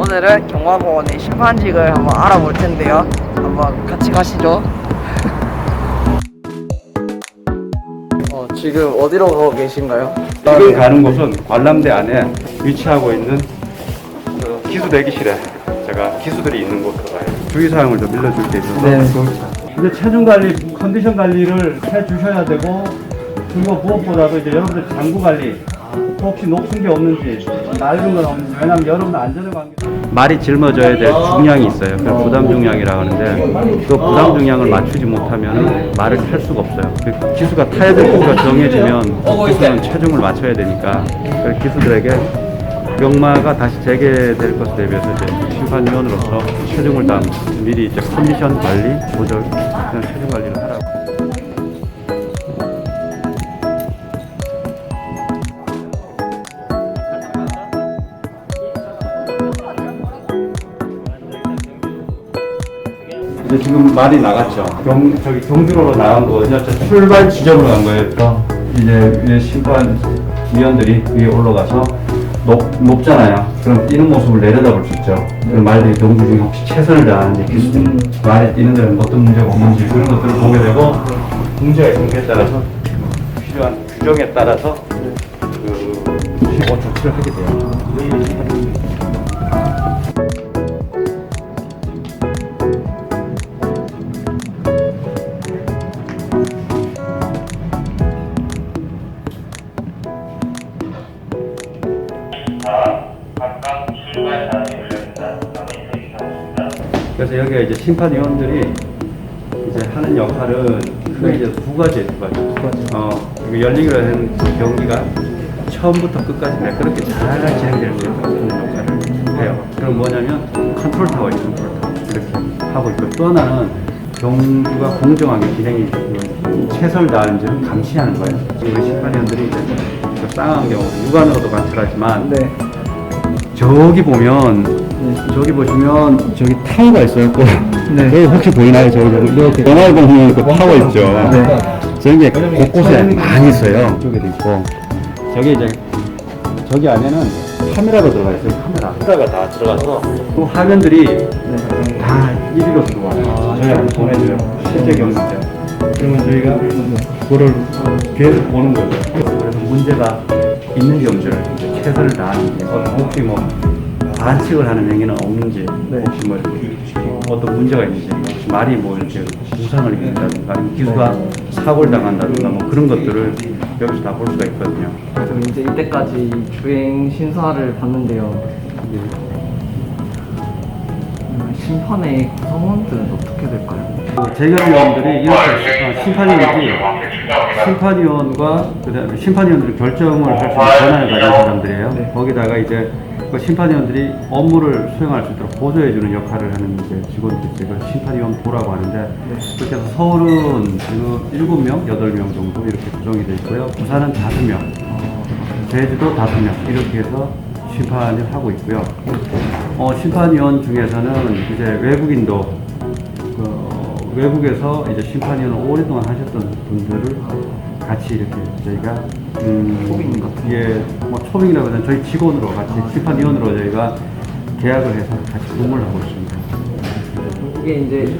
오늘은 경마공원의 심판직을 한번 알아볼 텐데요. 한번 같이 가시죠. 어, 지금 어디로 가고 계신가요? 지금 가는 곳은 관람대 안에 위치하고 있는 그 기수 대기실에 제가 기수들이 있는 곳으로 가요. 주의사항을 좀 일러줄 게 있어서. 네. 이제 체중 관리, 컨디션 관리를 해 주셔야 되고, 그리고 무엇보다도 이제 여러분들 장구 관리, 혹시 높은 게 없는지, 낡은 건 없는지, 왜냐면 여러분 안전에 관계 말이 짊어져야 될 중량이 있어요. 그 부담 중량이라고 하는데, 그 부담 중량을 맞추지 못하면 말을 탈 수가 없어요. 그 기수가 타야 될 기수가 정해지면 그 기수는 체중을 맞춰야 되니까, 그 기수들에게 경마가 다시 재개될 것을 대비해서 이제 심판위원으로서 체중을 다 미리 이제 컨디션 관리, 조절, 체중 관리를 이제 지금 말이 나갔죠. 경, 저기 경주로로 나간 거거든요. 저 출발 지점으로 간 거예요. 이제 위에 심판 위원들이 위에 올라가서 높, 높잖아요. 그럼 뛰는 모습을 내려다볼 수 있죠. 그럼 말들이 경주 중에 혹시 최선을 다하는지 기수들 말에 뛰는 데는 어떤 문제가 없는지 그런 것들을 보게 되고 있는 게 따라서 필요한 규정에 따라서 그뭐 조치를 하게 돼요. 그래서 여기에 이제 심판위원들이 이제 하는 역할은 크게 이제 두 가지, 두 가지. 두 가지. 어, 이거 열리기로 하는 그 경기가 처음부터 끝까지 매끄럽게 잘 진행될 수 있는 그런 역할을 해요. 그럼 뭐냐면 컨트롤 타워 있는 컨트롤 타워 이렇게 하고 있고 또 하나는 경주가 공정하게 진행이 되는 최선을 다하는지를 감시하는 거예요. 우리 심판위원들이 이제 그 쌍한 경우 육안으로도 관찰하지만 네. 저기 보면 저기 보시면 저기 타워가 있어요. 또 여기 혹시 보이나요? 저기 저기 이렇게 영화에 보면 그 타워 있죠. 저게 곳곳에 많이 있어요. 저기도 있고 저기 이제 저기 안에는 카메라가 들어가 있어요. 카메라. 카메라가 다 들어가서 그 화면들이 다 이리로 들어와요. 저희한테 보내줘요. 실제 경기죠. 그러면 저희가 그거를 계속 보는 거죠. 그래서 문제가 있는지 없는지를 이제 최선을 다하는지 혹시 뭐 반칙을 하는 행위는 없는지 혹시 뭐 어떤 문제가 있는지 혹시 말이 뭐 이렇게 부상을 입는다든가 아니면 기수가 사고를 당한다든가 뭐 그런 것들을 여기서 다 볼 수가 있거든요. 그럼 이제 이때까지 주행 심사를 봤는데요. 음, 심판의 구성원들은 어떻게 될까요? 그 재결위원들이 이렇게 어, 심판위원들이 심판위원과 그다음에 심판위원들이 결정을 할 수 있는 권한을 가진 사람들이에요. 거기다가 이제 그 심판위원들이 업무를 수행할 수 있도록 보조해주는 역할을 하는 이제 있어요. 그걸 심판위원 보라고 하는데 그렇게 해서 서울은 지금 7명, 8명 정도 이렇게 구성이 되어 있고요. 부산은 5명, 제주도 5명 이렇게 해서 심판을 하고 있고요. 어, 심판위원 중에서는 이제 외국인도 그 외국에서 이제 심판위원을 오랫동안 하셨던 분들을 같이 이렇게 저희가 음, 초빙 같은 예, 뭐 초빙이라고 하면 저희 직원으로 같이 심판위원으로 저희가 계약을 해서 같이 근무를 하고 있습니다. 이게 이제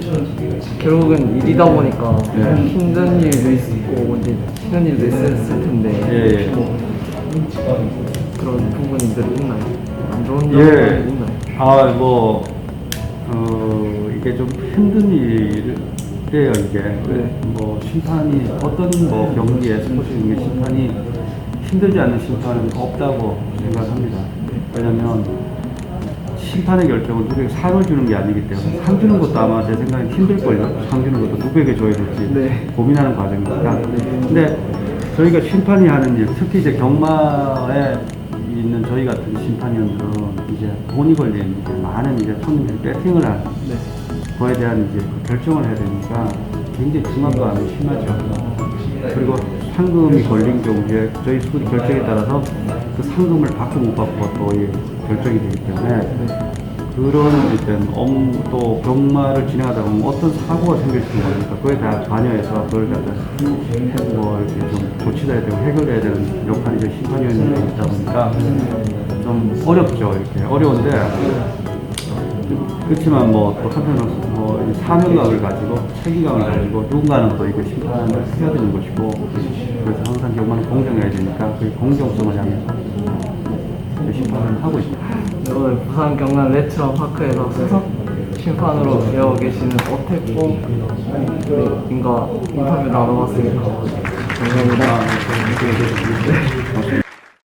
결국은 일이다 보니까 네. 힘든 일도 있고 이제 쉬는 일도 있을 텐데 예, 예. 뭐 그런 부분들이 있나요? 안 좋은 점이 예. 있나요? 아, 뭐, 어, 이게 좀 힘든 일 이에요, 이게. 네. 뭐, 심판이, 어떤 뭐 경기에, 스포츠 경기 심판이 힘들지 않는 심판은 없다고 생각합니다. 왜냐면, 심판의 결정은 누구에게 상을 주는 게 아니기 때문에 상 주는 것도 아마 제 생각엔 힘들걸요. 상 주는 것도 누구에게 줘야 될지 네. 고민하는 과정이니까. 근데 저희가 심판이 하는 일, 특히 이제 경마에 있는 저희 같은 심판위원들은 이제 돈이 걸린 이제 많은 이제 손님들이 배팅을 한 네. 거에 대한 이제 그 결정을 해야 되니까 굉장히 중압감이 심하죠. 그리고 상금이 걸린 경우에 저희 수리 결정에 따라서 그 상금을 받고 못 받고 또 결정이 되기 때문에 그런 이제 업무 또 경마를 진행하다 보면 어떤 사고가 생길 수 있으니까 그거에 다 관여해서 그걸 갖다 뭐 이렇게 좀 조치해야 되고 해결해야 되는 역할이 이제 심판위원들이 있다 보니까 좀 어렵죠 이렇게 어려운데 그렇지만 뭐또 한편으로서 뭐이 사명감을 가지고 책임감을 가지고 누군가는 또 이거 심판을 해야 되는 것이고 그래서 항상 경만 공정해야 되니까 그 공정성을 향해서 그 심판을 하고 있습니다. 네, 오늘 부산 경남 레트럼 파크에서 수석 심판으로 배워 계시는 오태콩님과 인터뷰 나눠봤습니다. 감사합니다.